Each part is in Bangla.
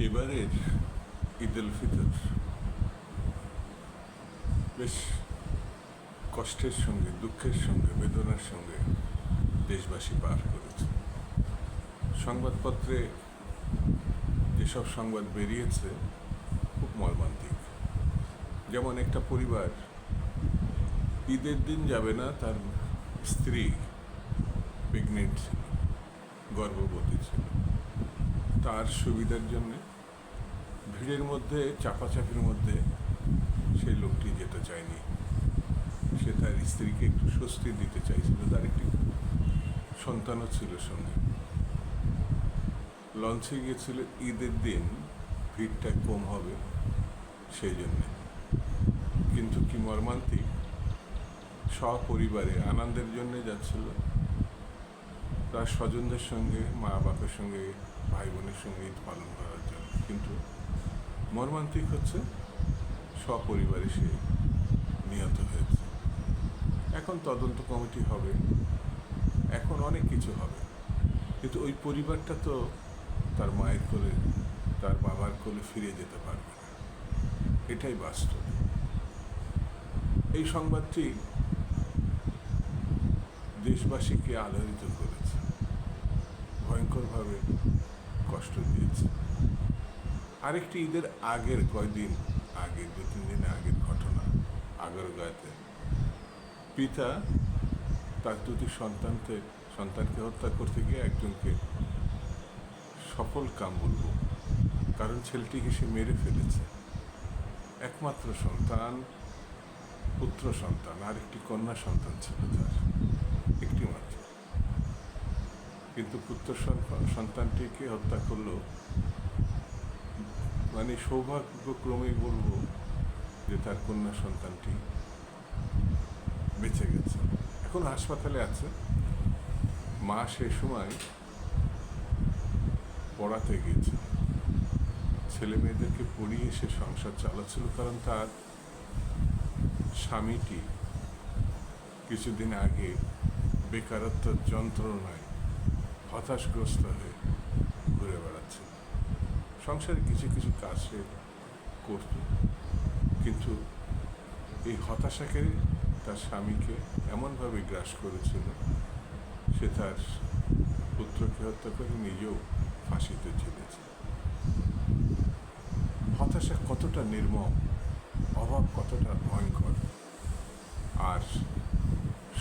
এবারের ঈদ উল ফিতর। বেশ কষ্টের সঙ্গে, দুঃখের সঙ্গে, বেদনার সঙ্গে দেশবাসী পার করেছে। সংবাদপত্রে যেসব সংবাদ বেরিয়েছে, খুব মর্মান্তিক। যেমন একটা পরিবার, ঈদের দিন যাবে না, তার স্ত্রী প্রেগনেন্ট ছিল, গর্ভবতী ছিল। তার সুবিধার জন্য ভিড়ের মধ্যে, চাপাচাপির মধ্যে সেই লোকটি যেতে চায়নি। সে তার স্ত্রীকে একটু স্বস্তি দিতে চাইছিল, তার একটি সন্তানও ছিল সঙ্গে। লঞ্চে গিয়েছিল, ঈদের দিন ভিড়টা কম হবে সেই জন্যে। কিন্তু কি মর্মান্তিক, সপরিবারে আনন্দের জন্য যাচ্ছিল। তার স্বজনদের সঙ্গে মা বাপের সঙ্গে ভাই বোনের সঙ্গে ঈদ পালন করার জন্য। কিন্তু মর্মান্তিক হচ্ছে, সপরিবারে সে নিহত হয়েছে। এখন তদন্ত কমিটি হবে, এখন অনেক কিছু হবে। কিন্তু ওই পরিবারটা তো তার মায়ের কোলে, তার বাবার কোলে ফিরে যেতে পারবে না। এটাই বাস্তব। এই সংবাদটি দেশবাসীকে আলোড়িত করেছে, ভয়ঙ্করভাবে কষ্ট দিয়েছে। আরেকটি ঈদের আগের কয়দিন আগে, দু, তিন দিন আগের ঘটনা, আগের আগরগাঁতে পিতা তার দুটি সন্তানকে সন্তানকে হত্যা করতে গিয়ে একজনকে সফল কাম বলব, কারণ ছেলেটিকে সে মেরে ফেলেছে। একমাত্র সন্তান, পুত্র সন্তান, আর একটি কন্যা সন্তান ছিল তার, একটি মাত্র। কিন্তু পুত্র সন্তান- সন্তানটিকে হত্যা করল মানে সৌভাগ্যক্রমেই বলব যে তার কন্যা সন্তানটি বেঁচে গেছে। এখন হাসপাতালে আছে। মা সে সময় পড়াতে গিয়েছে ছেলে মেয়েদেরকে পড়িয়ে সে সংসার চালাচ্ছিল কারণ তার স্বামীটি কিছুদিন আগে বেকারত্বের যন্ত্রণায় হতাশগ্রস্ত হয়ে ঘুরে বেড়াচ্ছে সংসারে কিছু কিছু কাজ সে করত। কিন্তু এই হতাশাকে তার স্বামীকে এমনভাবে গ্রাস করেছিল সে তার পুত্রকে হত্যা করে নিজেও ফাঁসিতে ঝুলেছে হতাশা কতটা নির্মম, অভাব কতটা ভয়ঙ্কর, আর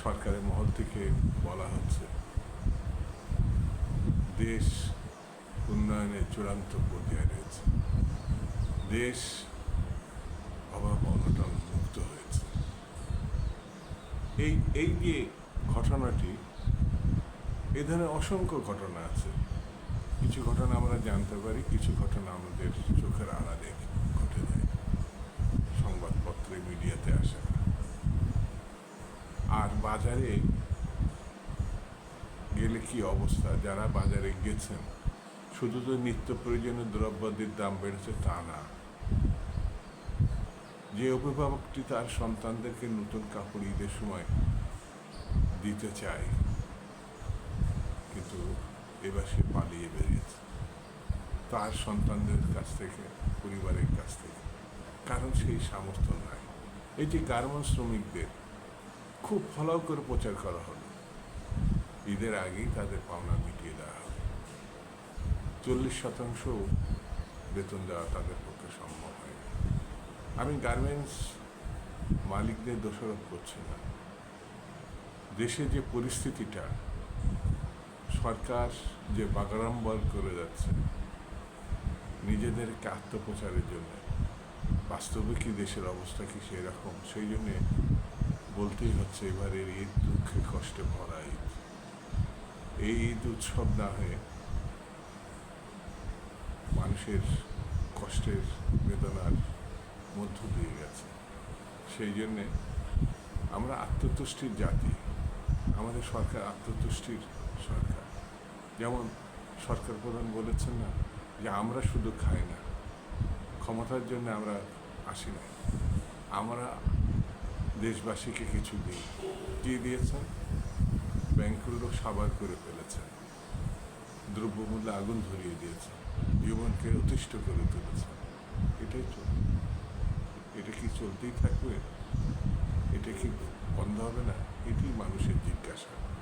সরকারের মহল থেকে বলা হচ্ছে, দেশ উন্নয়নের চূড়ান্ত পর্যায়ে রয়েছে দেশ অভাব অনটন মুক্ত হয়েছে এই এই যে ঘটনাটি, এ ধরনের অসংখ্য ঘটনা আছে। কিছু ঘটনা আমরা জানতে পারি, কিছু ঘটনা আমাদের চোখের আড়ালে ঘটে যায়। সংবাদপত্রে, মিডিয়াতে আসে। না আর বাজারে গেলে কি অবস্থা? যারা বাজারে গেছেন শুধু তো নিত্য প্রয়োজনীয় দ্রব্যাদির দাম বেড়েছে তা না। যে অভিভাবকটি তার সন্তানদেরকে নতুন কাপড় ঈদের সময় দিতে চায়, কিন্তু এবার সে পালিয়ে বেরিয়েছে। তার সন্তানদের কাছ থেকে, পরিবারের কাছ থেকে। কারণ সেই সামর্থ্য নাই। এটি যে গার্মেন্টস শ্রমিকদের খুব ফলাও করে প্রচার করা হলো। ঈদের আগেই তাদের পাওনা হবে চল্লিশ শতাংশ বেতন দেওয়া তাদের পক্ষে সম্ভব হয়। আমি গার্মেন্টস মালিকদের দোষারোপ করছি না। দেশে যে পরিস্থিতিটা, সরকার যে বাগাড়ম্বর করে যাচ্ছে, নিজেদেরকে আত্মপ্রচারের জন্য, বাস্তবে কি দেশের অবস্থা কি সেরকম, সেই জন্যে বলতেই হচ্ছে এবারের ঈদ দুঃখে কষ্টে ভরা ঈদ। এই ঈদ উৎসব না হয়ে মানুষের কষ্টের বেদনার মধ্য দিয়ে গেছে। সেই জন্যে আমরা আত্মতুষ্টির জাতি। আমাদের সরকার আত্মতুষ্টির সরকার। যেমন সরকার প্রধান বলেছেন না যে, আমরা শুধু খাই না। ক্ষমতার জন্য আমরা আসি না আমরা দেশবাসীকে কিছু দিই। কি দিয়েছেন? ব্যাংকগুলো সাবার করে ফেলেছেন। দ্রব্যমূল্যে আগুন ধরিয়ে দিয়েছে জীবন তাকে অতিষ্ঠ করে তুলেছে। এটাই তো। এটা কি চলতেই থাকবে? এটা কি বন্ধ হবে না? এটি মানুষের জিজ্ঞাসা।